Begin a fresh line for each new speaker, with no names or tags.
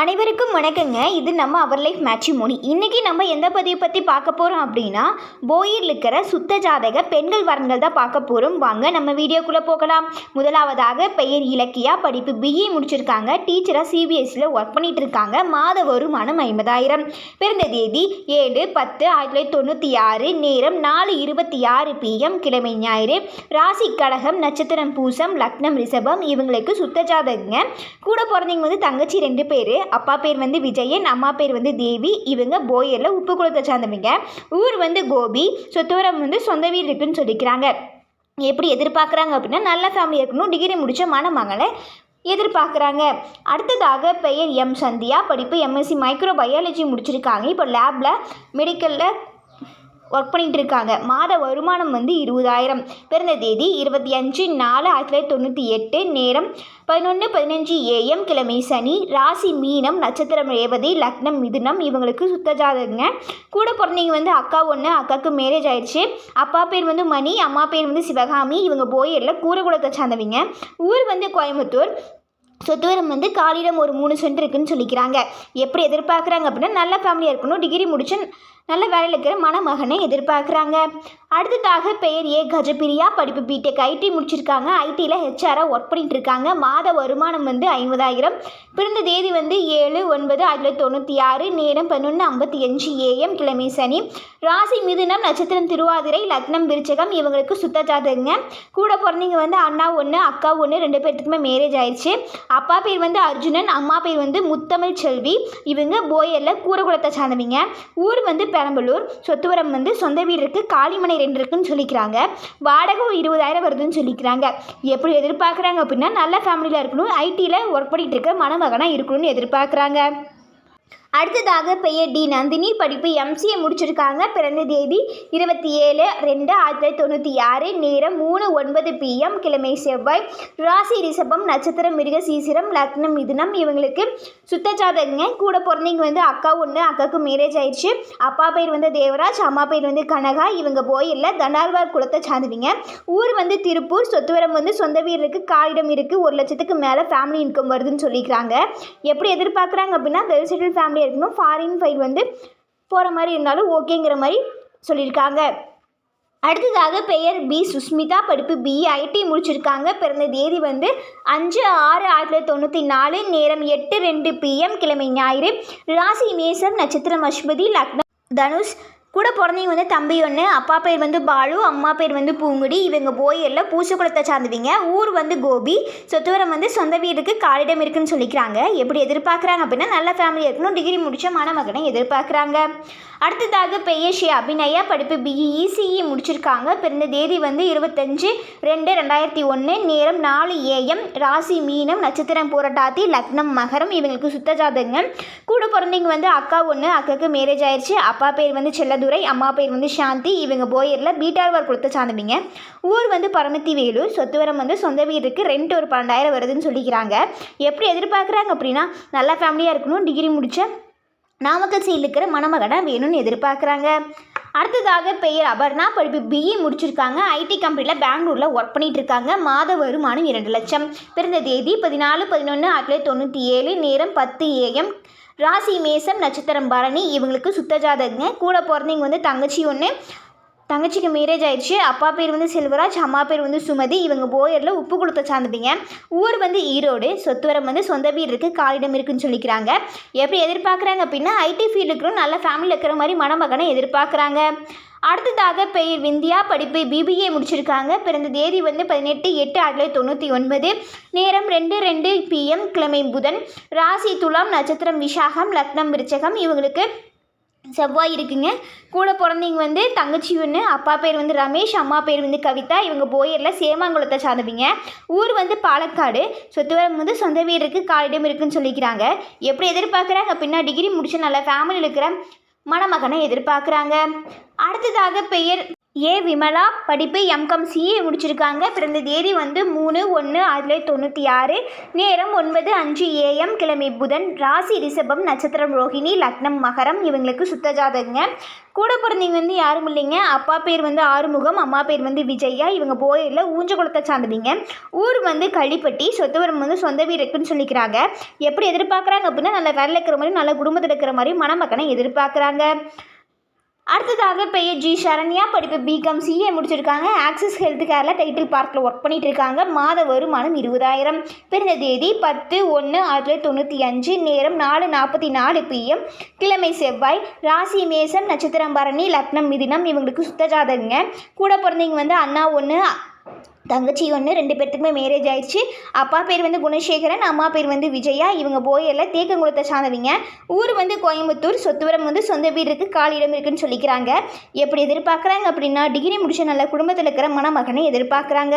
அனைவருக்கும் வணக்கங்க. இது நம்ம அவர் லைஃப் மேட்ரிமோனி இன்றைக்கி நம்ம எந்த பதிவை பற்றி பார்க்க போகிறோம் அப்படின்னா போயில் இருக்கிற சுத்த ஜாதக பெண்கள் வரன்கள் தான் பார்க்க போகிறோம் வாங்க நம்ம வீடியோக்குள்ளே போகலாம். முதலாவதாக பெயர் இலக்கியா படிப்பு பிஇ முடிச்சிருக்காங்க. டீச்சராக சிபிஎஸ்சியில் ஒர்க் பண்ணிட்டு இருக்காங்க. மாத வருமானம் ஐம்பதாயிரம். பிறந்த தேதி ஏழு பத்து ஆயிரத்தி தொள்ளாயிரத்தி தொண்ணூற்றி ஆறு. நேரம் நாலு இருபத்தி ஆறு பிஎம் கிழமை ஞாயிறு. ராசி கடகம் நட்சத்திரம் பூசம் லக்னம் ரிஷபம். இவங்களுக்கு சுத்த ஜாதகங்க. கூட பிறந்தவங்க வந்து தங்கச்சி ரெண்டு பேர். அப்பா பேர் வந்து விஜயன் அம்மா பேர் வந்து தேவி. இவங்க போயரில் உப்பு குளத்தை சார்ந்தவங்க. ஊர் வந்து கோபி. சொத்துவரம் வந்து சொந்த வீடு இருக்குன்னு சொல்லிக்கிறாங்க. எப்படி எதிர்பார்க்குறாங்க அப்படின்னா நல்ல ஃபேமிலி இருக்கணும். டிகிரி முடித்த மணமகளை எதிர்பார்க்குறாங்க. அடுத்ததாக பெயர் எம் சந்தியா படிப்பு எம்எஸ்சி மைக்ரோ பயாலஜி முடிச்சிருக்காங்க. இப்போ லேபில் மெடிக்கலில் ஒர்க் பண்ணிகிட்டு இருக்காங்க மாத வருமானம் வந்து இருபதாயிரம். பிறந்த தேதி இருபத்தி அஞ்சு நாலு ஆயிரத்தி தொள்ளாயிரத்தி தொண்ணூற்றி எட்டு. நேரம் பதினொன்று பதினஞ்சு ஏஎம் கிழமை சனி. ராசி மீனம் நட்சத்திரம் ரேவதி லக்னம் மிதுனம். இவங்களுக்கு சுத்த ஜாதகங்க. கூட பிறந்தவங்க வந்து அக்கா ஒன்று அக்காவுக்கு மேரேஜ் ஆயிடுச்சு. அப்பா பேர் வந்து மணி அம்மா பேர் வந்து சிவகாமி. இவங்க போயரில் கூரகுளத்தை சார்ந்தவங்க. ஊர் வந்து கோயம்புத்தூர். சொத்துவரம் வந்து காலிடம் ஒரு மூணு சென்ட் இருக்குன்னு சொல்லிக்கிறாங்க. எப்படி எதிர்பார்க்குறாங்க அப்படின்னா நல்ல ஃபேமிலியாக இருக்கணும். டிகிரி முடிச்சு நல்ல வேலையில் இருக்கிற மணமகனை எதிர்பார்க்குறாங்க. அடுத்ததாக பெயர் ஏ கஜபிரியா படிப்பு பிடெக் ஐடி முடிச்சிருக்காங்க. ஐடியில் ஹெச்ஆராக ஒர்க் பண்ணிகிட்டு இருக்காங்க. மாத வருமானம் வந்து ஐம்பதாயிரம். பிறந்த தேதி வந்து ஏழு ஒன்பது ஆயிரத்தி தொள்ளாயிரத்தி தொண்ணூற்றி ஆறு. நேரம் பதினொன்று ஐம்பத்தி அஞ்சு ஏஎம் கிழமை சனி. ராசி மிதுனம் நட்சத்திரம் திருவாதிரை லக்னம் விருச்சகம் இவங்களுக்கு சுத்த ஜாதகங்க. கூட பிறந்தவங்க வந்து அண்ணா ஒன்று அக்கா ஒன்று ரெண்டு பேர்த்துக்குமே மேரேஜ் ஆயிடுச்சு. அப்பா பேர் வந்து அர்ஜுனன் அம்மா பேர் வந்து முத்தமிழ் செல்வி. இவங்க போயரில் கூரகுலத்தை சார்ந்தவங்க. ஊர் வந்து பெரம்பலூர் சொத்துவரம் வந்து சொந்த வீடு இருக்குது காளிமனை ரெண்டு இருக்குன்னு சொல்லிக்கிறாங்க. வாடகை இருபதாயிரம் வருதுன்னு சொல்லிக்கிறாங்க. எப்படி எதிர்பார்க்குறாங்க அப்படின்னா நல்ல ஃபேமிலியில் இருக்கணும் ஐடியில் ஒர்க் பண்ணிகிட்டு இருக்க மணமகனாக இருக்கணும்னு எதிர்பார்க்குறாங்க. அடுத்ததாக பெயர் டி. நந்தினி. படிப்பு எம்சிஏ முடிச்சிருக்காங்க. பிறந்த தேதி இருபத்தி ஏழு ரெண்டு ஆயிரத்தி தொள்ளாயிரத்தி தொண்ணூற்றி ஆறு. நேரம் மூணு ஒன்பது பிஎம் கிழமை செவ்வாய். ராசி ரிஷபம் நட்சத்திரம் மிருக சீசிரம் லக்னம் மிதுனம். இவங்களுக்கு சுத்த ஜாதகங்க. கூட பிறந்தவங்க வந்து அக்கா ஒன்று அக்காவுக்கு மேரேஜ் ஆயிடுச்சு. அப்பா பேர் வந்து தேவராஜ் அம்மா பேர் வந்து கனகா. இவங்க போயில்ல தண்டாழ்வார் குலத்தை சார்ந்தவங்க. ஊர் வந்து திருப்பூர். சொத்துவரம் வந்து சொந்த வீடு இருக்குது காலிடம் இருக்குது ஒரு லட்சத்துக்கு மேலே ஃபேமிலி இன்கம் வருதுன்னு சொல்லிக்கிறாங்க. எப்படி எதிர்பார்க்குறாங்க அப்படின்னா வெல் செட்டில் ஃபேமிலி இருக்கணும். ஃபாரின் ஃபைல் வந்து போகிற மாதிரி இருந்தாலும் ஓகேங்கிற மாதிரி சொல்லியிருக்காங்க. அடுத்ததாக பெயர் பி சுஸ்மிதா படிப்பு பி ஐடி முடிச்சிருக்காங்க. பிறந்த தேதி வந்து அஞ்சு ஆறு ஆயிரத்தி தொள்ளாயிரத்தி தொண்ணூற்றி நாலு. நேரம் எட்டு ரெண்டு பிஎம் கிழமை ஞாயிறு. ராசி மேசம் நட்சத்திரம் அஸ்வதி லக்னம் தனுஷ் கூட பிறந்தவங்க வந்து தம்பி ஒன்று அப்பா பேர் வந்து பாலு அம்மா பேர் வந்து பூங்குடி. இவங்க போயரில் பூசக்குளத்தை சார்ந்தவங்க. ஊர் வந்து கோபி. சொத்துவரம் வந்து சொந்த வீடுக்கு காலிடம் இருக்குன்னு சொல்லிக்கிறாங்க. எப்படி எதிர்பார்க்குறாங்க அப்படின்னா நல்ல ஃபேமிலி இருக்கணும். டிகிரி முடித்த மணமகனை எதிர்பார்க்குறாங்க. அடுத்ததாக பெயர் அபிநயா படிப்பு பிஇ இசிஇ முடிச்சிருக்காங்க. பிறந்த தேதி வந்து இருபத்தஞ்சு ரெண்டு ரெண்டாயிரத்தி ஒன்று நேரம் நாலு ஏஎம் ராசி மீனம் நட்சத்திரம் பூரட்டாத்தி லக்னம் மகரம். இவங்களுக்கு சுத்த ஜாதகங்க. கூட பிறந்தவங்க வந்து அக்கா ஒன்று அக்காவுக்கு மேரேஜ் ஆயிடுச்சு அப்பா பேர் வந்து செல்ல செல்லதுரை அம்மா பேர் வந்து சாந்தி இவங்க போயரில் பீட்டாழ்வார் குளத்தை சார்ந்தவங்க. ஊர் வந்து பரமத்தி வேலூர் சொத்துவரம் வந்து சொந்த வீடுக்கு ரெண்ட் ஒரு பன்னெண்டாயிரம் வருதுன்னு சொல்லிக்கிறாங்க. எப்படி எதிர்பார்க்குறாங்க அப்படின்னா நல்ல ஃபேமிலியாக இருக்கணும் டிகிரி முடித்த நாமக்கல் சைடில் இருக்கிற மணமகனாக வேணும்னு எதிர்பார்க்குறாங்க. அடுத்ததாக பெயர் அபர்ணா. படிப்பு பிஇ முடிச்சிருக்காங்க. ஐடி கம்பெனியில் பெங்களூரில் ஒர்க் பண்ணிட்டு இருக்காங்க. மாத வருமானம் இரண்டு லட்சம். பிறந்த தேதி பதினாலு பதினொன்று ஆயிரத்தி தொள்ளாயிரத்தி தொண்ணூற்றி ஏழு. நேரம் பத்து ஏஎம் ராசி மேசம் நட்சத்திரம் பரணி. இவங்களுக்கு சுத்த ஜாதகங்க. கூட பிறந்தவங்க வந்து தங்கச்சி ஒன்று தங்கச்சிக்கு மேரேஜ் ஆயிடுச்சு. அப்பா பேர் வந்து செல்வராஜ் அம்மா பேர் வந்து சுமதி. இவங்க போயரில் உப்பு கொடுத்த சார்ந்தவங்க ஊர் வந்து ஈரோடு. சொத்துவரம் வந்து சொந்த வீடு இருக்குது காலிடம் இருக்குன்னு சொல்லிக்கிறாங்க. எப்படி எதிர்பார்க்குறாங்க அப்படின்னா ஐடி ஃபீல்டு நல்ல ஃபேமிலியில் இருக்கிற மாதிரி மணமகனை எதிர்பார்க்குறாங்க. அடுத்ததாக பெயர் விந்தியா. படிப்பு பிபிஏ முடிச்சிருக்காங்க. பிறந்த தேதி வந்து பதினெட்டு எட்டு ஆயிரத்தி தொள்ளாயிரத்தி தொண்ணூற்றி ஒன்பது. நேரம் ரெண்டு ரெண்டு பிஎம் கிழமை புதன். ராசி துலாம் நட்சத்திரம் விசாகம் லக்னம் விருச்சகம். இவங்களுக்கு செவ்வாய் இருக்குங்க. கூட பிறந்தவங்க வந்து தங்கச்சி ஒன்று அப்பா பேர் வந்து ரமேஷ் அம்மா பேர் வந்து கவிதா. இவங்க போயரில் சேமாங்குளத்தை சார்ந்தவங்க. ஊர் வந்து பாலக்காடு. சொத்துவரம் வந்து சொந்த வீடு இருக்குது காலிடம் இருக்குன்னு சொல்லிக்கிறாங்க. எப்படி எதிர்பார்க்குறாங்க? அப்படின்னா டிகிரி முடிச்சு நல்ல ஃபேமிலி இருக்கிற மணமகனை எதிர்பார்க்குறாங்க. அடுத்ததாக பெயர் ஏ விமலா படிப்பு எம்காம் சிஏ முடிச்சிருக்காங்க. பிறந்த தேதி வந்து மூணு ஒன்று ஆயிரத்தி தொள்ளாயிரத்தி தொண்ணூற்றி ஆறு. நேரம் ஒன்பது அஞ்சு ஏஎம் கிழமை புதன் ராசி ரிஷபம் நட்சத்திரம் ரோஹிணி லக்னம் மகரம். இவங்களுக்கு சுத்த ஜாதகங்க. கூட பிறந்தவங்க வந்து யாரும் இல்லைங்க. அப்பா பேர் வந்து ஆறுமுகம் அம்மா பேர் வந்து விஜயா இவங்க போயில் ஊஞ்சகுளத்தை சார்ந்தவங்க. ஊர் வந்து களிப்பட்டி சொத்துவரம் வந்து சொந்த வீடு இருக்குன்னு சொல்லிக்கிறாங்க. எப்படி எதிர்பார்க்குறாங்க அப்படின்னா நல்ல வேலை இருக்கிற மாதிரி நல்ல குடும்பத்தில் இருக்கிற மாதிரி மணமக்கனை எதிர்பார்க்குறாங்க. அடுத்ததாக பெயர் ஜி சரண்யா படிப்பு பிகாம் சிஏ முடிச்சிருக்காங்க. ஆக்சிஸ் ஹெல்த் கேரில் டைட்டில் பார்க்கில் ஒர்க் பண்ணிட்டு இருக்காங்க. மாத வருமானம் இருபதாயிரம். பிறந்த தேதி பத்து ஒன்று ஆயிரத்தி தொள்ளாயிரத்தி தொண்ணூற்றி அஞ்சு. நேரம் நாலு நாற்பத்தி நாலு பிஎம் கிழமை செவ்வாய். ராசி மேசம் நட்சத்திரம் பரணி லக்னம் மிதினம் இவங்களுக்கு சுத்த ஜாதகங்க. கூட பிறந்தவங்க வந்து அண்ணா ஒன்று தங்கச்சி ஒன்று ரெண்டு பேர்த்துக்குமே மேரேஜ் ஆயிடுச்சு. அப்பா பேர் வந்து குணசேகரன் அம்மா பேர் வந்து விஜயா. இவங்க போயரில் தேக்கங்குளத்தை சார்ந்தவங்க. ஊர் வந்து கோயம்புத்தூர் சொத்துவரம் வந்து சொந்த வீடு இருக்குது காலி இடம் இருக்குன்னு சொல்லிக்கிறாங்க. எப்படி எதிர்பார்க்குறாங்க அப்படின்னா டிகிரி முடிச்ச நல்ல குடும்பத்தில் இருக்கிற மணமகனை எதிர்பார்க்குறாங்க.